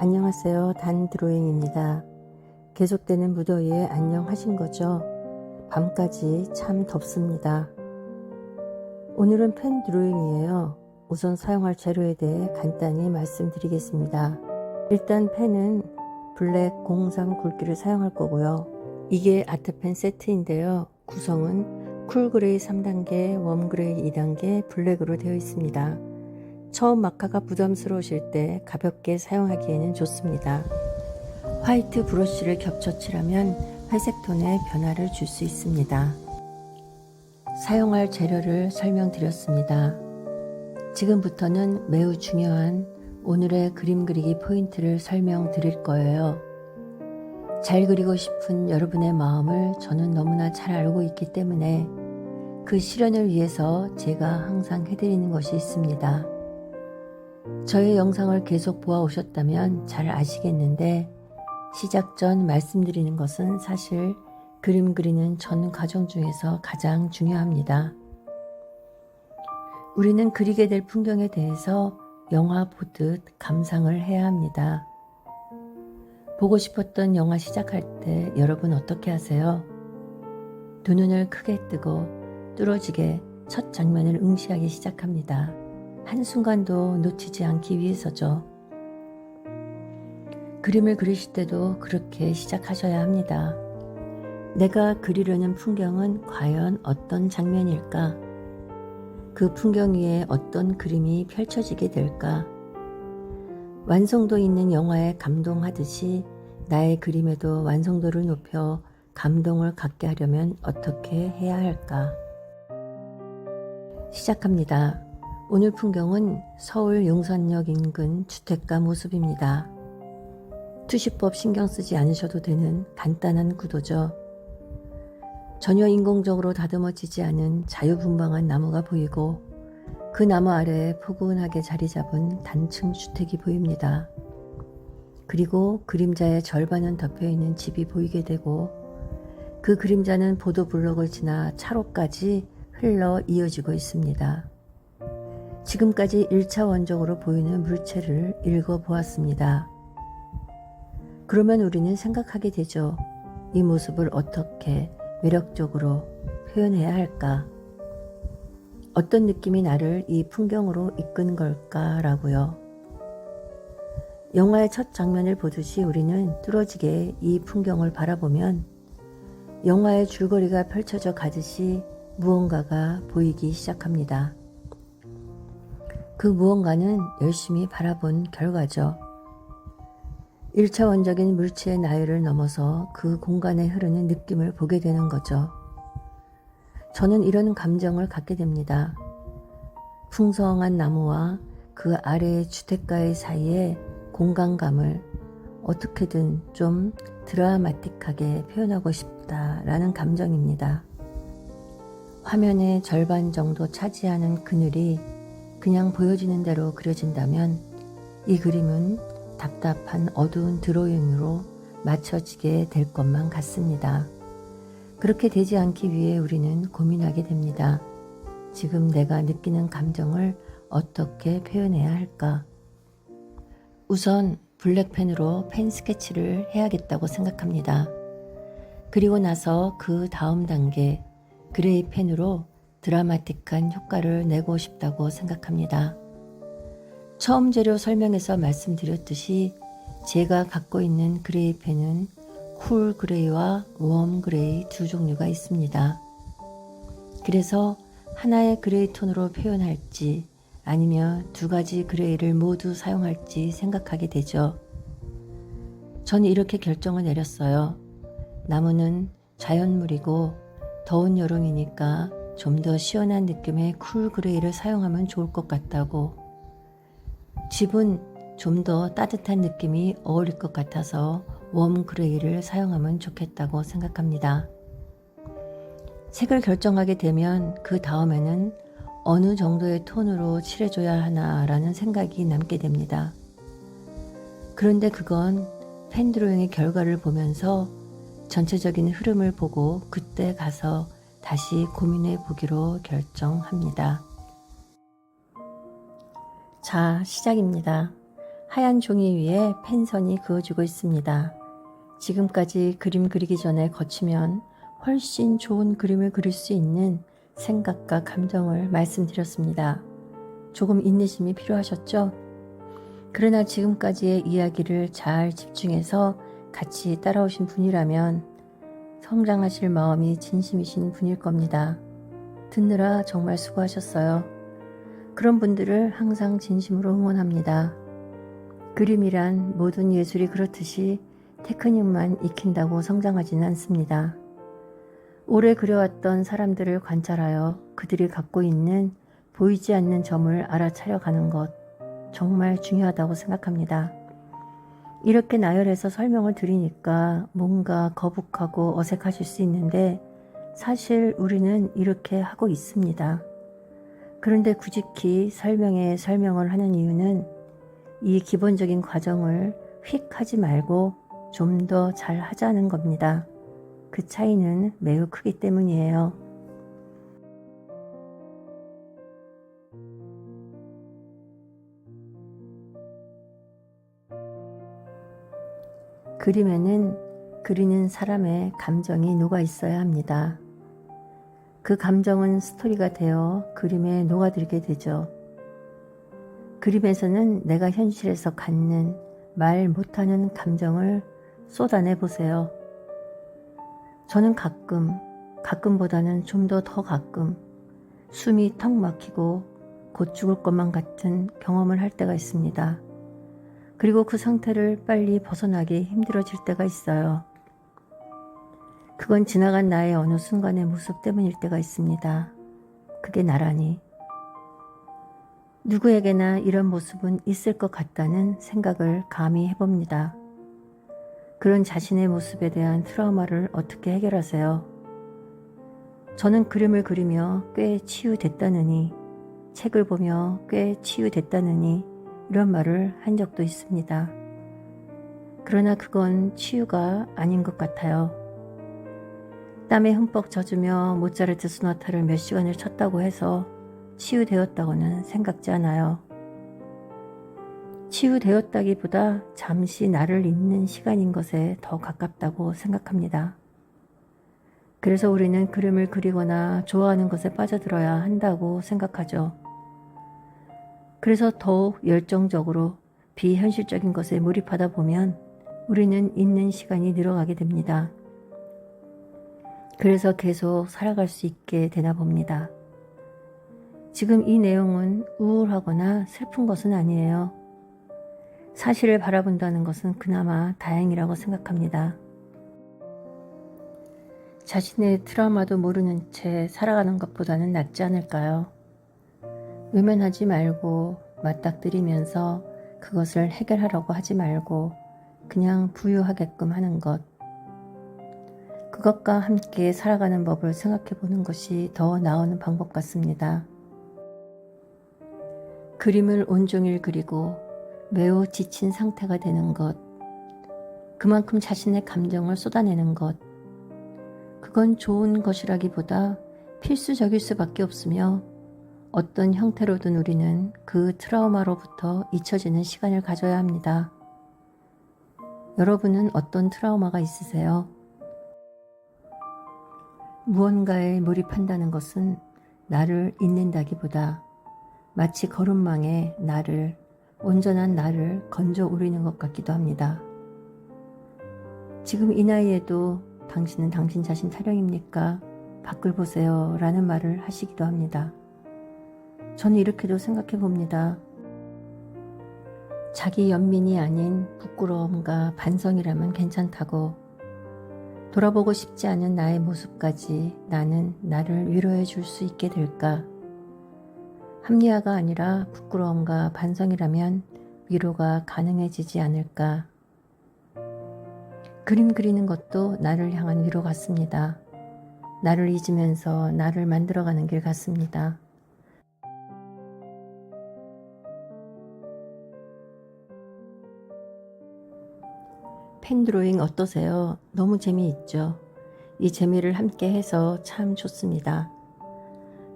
안녕하세요. 단 드로잉입니다. 계속되는 무더위에 안녕하신 거죠? 밤까지 참 덥습니다. 오늘은 펜 드로잉이에요. 우선 사용할 재료에 대해 간단히 말씀드리겠습니다. 일단 펜은 블랙 03 굵기를 사용할 거고요. 이게 아트펜 세트인데요. 구성은 쿨그레이 3단계, 웜그레이 2단계, 블랙으로 되어 있습니다. 처음 마카가 부담스러우실 때 가볍게 사용하기에는 좋습니다. 화이트 브러쉬를 겹쳐 칠하면 회색 톤의 변화를 줄 수 있습니다. 사용할 재료를 설명드렸습니다. 지금부터는 매우 중요한 오늘의 그림 그리기 포인트를 설명드릴 거예요. 잘 그리고 싶은 여러분의 마음을 저는 너무나 잘 알고 있기 때문에 그 실현을 위해서 제가 항상 해드리는 것이 있습니다. 저의 영상을 계속 보아오셨다면 잘 아시겠는데 시작 전 말씀드리는 것은 사실 그림 그리는 전 과정 중에서 가장 중요합니다. 우리는 그리게 될 풍경에 대해서 영화 보듯 감상을 해야 합니다. 보고 싶었던 영화 시작할 때 여러분 어떻게 하세요? 두 눈을 크게 뜨고 뚫어지게 첫 장면을 응시하기 시작합니다. 한순간도 놓치지 않기 위해서죠. 그림을 그리실 때도 그렇게 시작하셔야 합니다. 내가 그리려는 풍경은 과연 어떤 장면일까? 그 풍경 위에 어떤 그림이 펼쳐지게 될까? 완성도 있는 영화에 감동하듯이 나의 그림에도 완성도를 높여 감동을 갖게 하려면 어떻게 해야 할까? 시작합니다. 오늘 풍경은 서울 용산역 인근 주택가 모습입니다. 투시법 신경 쓰지 않으셔도 되는 간단한 구도죠. 전혀 인공적으로 다듬어지지 않은 자유분방한 나무가 보이고 그 나무 아래에 포근하게 자리 잡은 단층 주택이 보입니다. 그리고 그림자의 절반은 덮여 있는 집이 보이게 되고 그 그림자는 보도블록을 지나 차로까지 흘러 이어지고 있습니다. 지금까지 1차 원적으로 보이는 물체를 읽어보았습니다. 그러면 우리는 생각하게 되죠. 이 모습을 어떻게 매력적으로 표현해야 할까? 어떤 느낌이 나를 이 풍경으로 이끈 걸까라고요. 영화의 첫 장면을 보듯이 우리는 뚫어지게 이 풍경을 바라보면 영화의 줄거리가 펼쳐져 가듯이 무언가가 보이기 시작합니다. 그 무언가는 열심히 바라본 결과죠. 1차원적인 물체의 나이를 넘어서 그 공간에 흐르는 느낌을 보게 되는 거죠. 저는 이런 감정을 갖게 됩니다. 풍성한 나무와 그 아래의 주택가의 사이에 공간감을 어떻게든 좀 드라마틱하게 표현하고 싶다라는 감정입니다. 화면의 절반 정도 차지하는 그늘이 그냥 보여지는 대로 그려진다면 이 그림은 답답한 어두운 드로잉으로 맞춰지게 될 것만 같습니다. 그렇게 되지 않기 위해 우리는 고민하게 됩니다. 지금 내가 느끼는 감정을 어떻게 표현해야 할까? 우선 블랙펜으로 펜 스케치를 해야겠다고 생각합니다. 그리고 나서 그 다음 단계 그레이 펜으로 드라마틱한 효과를 내고 싶다고 생각합니다. 처음 재료 설명에서 말씀드렸듯이 제가 갖고 있는 그레이 펜은 쿨 그레이와 웜 그레이 두 종류가 있습니다. 그래서 하나의 그레이 톤으로 표현할지 아니면 두 가지 그레이를 모두 사용할지 생각하게 되죠. 저는 이렇게 결정을 내렸어요. 나무는 자연물이고 더운 여름이니까 좀 더 시원한 느낌의 쿨 그레이를 사용하면 좋을 것 같다고. 집은 좀 더 따뜻한 느낌이 어울릴 것 같아서 웜 그레이를 사용하면 좋겠다고 생각합니다. 색을 결정하게 되면 그 다음에는 어느 정도의 톤으로 칠해줘야 하나라는 생각이 남게 됩니다. 그런데 그건 펜 드로잉의 결과를 보면서 전체적인 흐름을 보고 그때 가서 다시 고민해 보기로 결정합니다. 자, 시작입니다. 하얀 종이 위에 펜선이 그어지고 있습니다. 지금까지 그림 그리기 전에 거치면 훨씬 좋은 그림을 그릴 수 있는 생각과 감정을 말씀드렸습니다. 조금 인내심이 필요하셨죠? 그러나 지금까지의 이야기를 잘 집중해서 같이 따라오신 분이라면 성장하실 마음이 진심이신 분일 겁니다. 듣느라 정말 수고하셨어요. 그런 분들을 항상 진심으로 응원합니다. 그림이란 모든 예술이 그렇듯이 테크닉만 익힌다고 성장하지는 않습니다. 오래 그려왔던 사람들을 관찰하여 그들이 갖고 있는 보이지 않는 점을 알아차려 가는 것 정말 중요하다고 생각합니다. 이렇게 나열해서 설명을 드리니까 뭔가 거북하고 어색하실 수 있는데 사실 우리는 이렇게 하고 있습니다. 그런데 굳이 설명에 설명을 하는 이유는 이 기본적인 과정을 휙 하지 말고 좀 더 잘 하자는 겁니다. 그 차이는 매우 크기 때문이에요. 그림에는 그리는 사람의 감정이 녹아 있어야 합니다. 그 감정은 스토리가 되어 그림에 녹아들게 되죠. 그림에서는 내가 현실에서 갖는 말 못하는 감정을 쏟아내 보세요. 저는 가끔, 가끔보다는 좀 더더 가끔 숨이 턱 막히고 곧 죽을 것만 같은 경험을 할 때가 있습니다. 그리고 그 상태를 빨리 벗어나기 힘들어질 때가 있어요. 그건 지나간 나의 어느 순간의 모습 때문일 때가 있습니다. 그게 나라니. 누구에게나 이런 모습은 있을 것 같다는 생각을 감히 해봅니다. 그런 자신의 모습에 대한 트라우마를 어떻게 해결하세요? 저는 그림을 그리며 꽤 치유됐다느니, 책을 보며 꽤 치유됐다느니, 이런 말을 한 적도 있습니다. 그러나 그건 치유가 아닌 것 같아요. 땀에 흠뻑 젖으며 모차르트 소나타를 몇 시간을 쳤다고 해서 치유되었다고는 생각지 않아요. 치유되었다기보다 잠시 나를 잊는 시간인 것에 더 가깝다고 생각합니다. 그래서 우리는 그림을 그리거나 좋아하는 것에 빠져들어야 한다고 생각하죠. 그래서 더욱 열정적으로 비현실적인 것에 몰입하다 보면 우리는 있는 시간이 늘어가게 됩니다. 그래서 계속 살아갈 수 있게 되나 봅니다. 지금 이 내용은 우울하거나 슬픈 것은 아니에요. 사실을 바라본다는 것은 그나마 다행이라고 생각합니다. 자신의 트라우마도 모르는 채 살아가는 것보다는 낫지 않을까요? 외면하지 말고 맞닥뜨리면서 그것을 해결하려고 하지 말고 그냥 부유하게끔 하는 것. 그것과 함께 살아가는 법을 생각해 보는 것이 더 나오는 방법 같습니다. 그림을 온종일 그리고 매우 지친 상태가 되는 것. 그만큼 자신의 감정을 쏟아내는 것. 그건 좋은 것이라기보다 필수적일 수밖에 없으며 어떤 형태로든 우리는 그 트라우마로부터 잊혀지는 시간을 가져야 합니다. 여러분은 어떤 트라우마가 있으세요? 무언가에 몰입한다는 것은 나를 잊는다기보다 마치 거름망에 나를, 온전한 나를 건져 올리는 것 같기도 합니다. 지금 이 나이에도 당신은 당신 자신 타령입니까? 밖을 보세요. 라는 말을 하시기도 합니다. 저는 이렇게도 생각해 봅니다. 자기 연민이 아닌 부끄러움과 반성이라면 괜찮다고 돌아보고 싶지 않은 나의 모습까지 나는 나를 위로해 줄 수 있게 될까? 합리화가 아니라 부끄러움과 반성이라면 위로가 가능해지지 않을까? 그림 그리는 것도 나를 향한 위로 같습니다. 나를 잊으면서 나를 만들어가는 길 같습니다. 펜 드로잉 어떠세요? 너무 재미있죠? 이 재미를 함께 해서 참 좋습니다.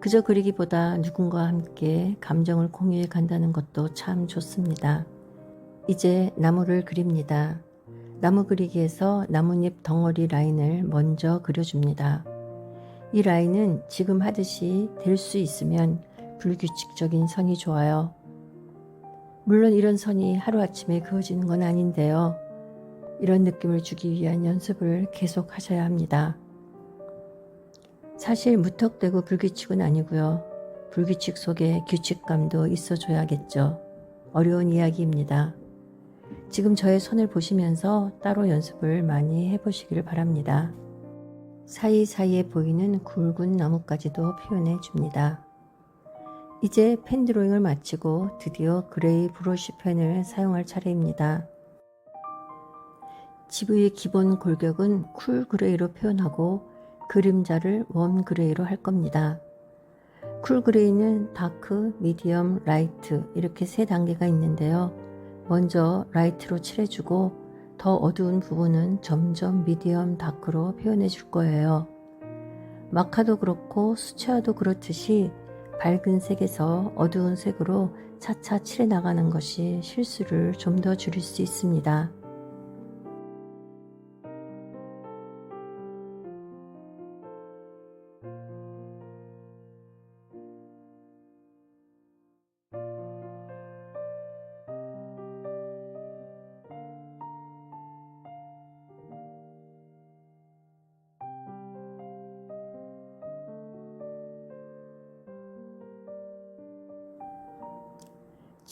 그저 그리기보다 누군가와 함께 감정을 공유해 간다는 것도 참 좋습니다. 이제 나무를 그립니다. 나무 그리기에서 나뭇잎 덩어리 라인을 먼저 그려줍니다. 이 라인은 지금 하듯이 될 수 있으면 불규칙적인 선이 좋아요. 물론 이런 선이 하루아침에 그어지는 건 아닌데요. 이런 느낌을 주기 위한 연습을 계속 하셔야 합니다. 사실 무턱대고 불규칙은 아니고요. 불규칙 속에 규칙감도 있어줘야겠죠. 어려운 이야기입니다. 지금 저의 손을 보시면서 따로 연습을 많이 해보시길 바랍니다. 사이사이에 보이는 굵은 나뭇가지도 표현해 줍니다. 이제 펜 드로잉을 마치고 드디어 그레이 브러쉬 펜을 사용할 차례입니다. 지브의 기본 골격은 쿨 그레이로 표현하고 그림자를 웜 그레이로 할 겁니다. 쿨 그레이는 다크, 미디엄, 라이트 이렇게 세 단계가 있는데요. 먼저 라이트로 칠해주고 더 어두운 부분은 점점 미디엄 다크로 표현해 줄 거예요. 마카도 그렇고 수채화도 그렇듯이 밝은 색에서 어두운 색으로 차차 칠해 나가는 것이 실수를 좀 더 줄일 수 있습니다.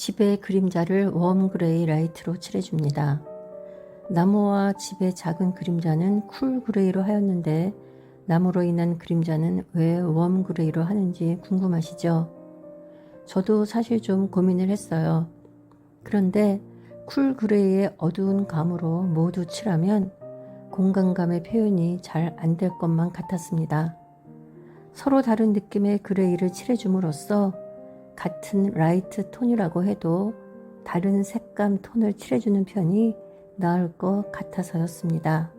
집의 그림자를 웜 그레이 라이트로 칠해줍니다. 나무와 집의 작은 그림자는 쿨 그레이로 하였는데 나무로 인한 그림자는 왜 웜 그레이로 하는지 궁금하시죠? 저도 사실 좀 고민을 했어요. 그런데 쿨 그레이의 어두운 감으로 모두 칠하면 공간감의 표현이 잘 안 될 것만 같았습니다. 서로 다른 느낌의 그레이를 칠해줌으로써 같은 라이트 톤이라고 해도 다른 색감 톤을 칠해주는 편이 나을 것 같아서였습니다.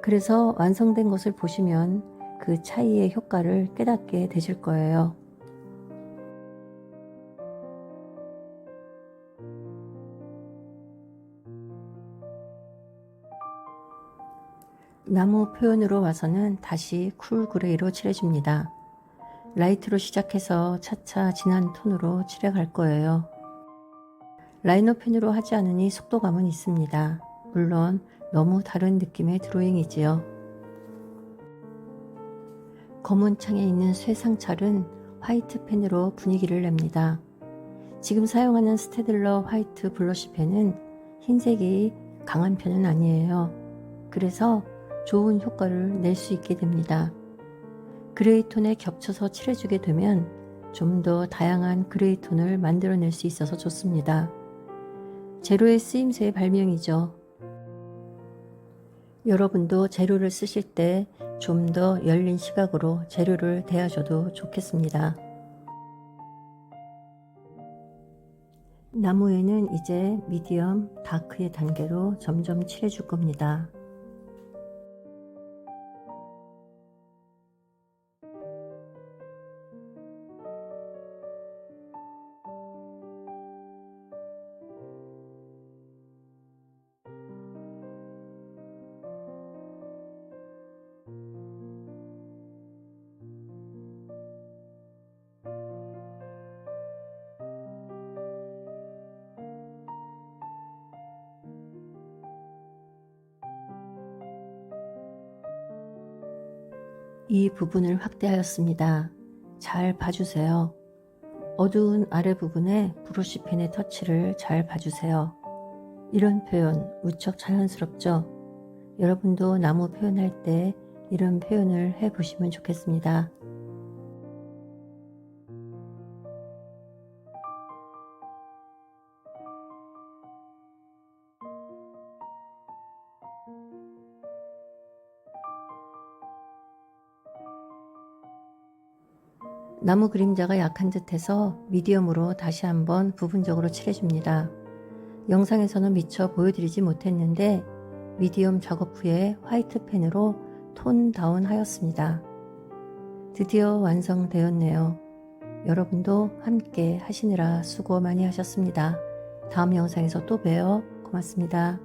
그래서 완성된 것을 보시면 그 차이의 효과를 깨닫게 되실 거예요. 나무 표현으로 와서는 다시 쿨 그레이로 칠해줍니다. 라이트로 시작해서 차차 진한 톤으로 칠해갈 거예요. 라이너 펜으로 하지 않으니 속도감은 있습니다. 물론 너무 다른 느낌의 드로잉이지요. 검은 창에 있는 쇠상찰은 화이트 펜으로 분위기를 냅니다. 지금 사용하는 스테들러 화이트 블러쉬 펜은 흰색이 강한 편은 아니에요. 그래서 좋은 효과를 낼 수 있게 됩니다. 그레이 톤에 겹쳐서 칠해주게 되면 좀 더 다양한 그레이 톤을 만들어낼 수 있어서 좋습니다. 재료의 쓰임새의 발명이죠. 여러분도 재료를 쓰실 때 좀 더 열린 시각으로 재료를 대하셔도 좋겠습니다. 나무에는 이제 미디엄, 다크의 단계로 점점 칠해줄 겁니다. 이 부분을 확대하였습니다. 잘 봐주세요. 어두운 아래 부분에 브러쉬 펜의 터치를 잘 봐주세요. 이런 표현 무척 자연스럽죠? 여러분도 나무 표현할 때 이런 표현을 해보시면 좋겠습니다. 나무 그림자가 약한 듯해서 미디엄으로 다시 한번 부분적으로 칠해줍니다. 영상에서는 미처 보여드리지 못했는데 미디엄 작업 후에 화이트 펜으로 톤 다운 하였습니다. 드디어 완성되었네요. 여러분도 함께 하시느라 수고 많이 하셨습니다. 다음 영상에서 또 봬요. 고맙습니다.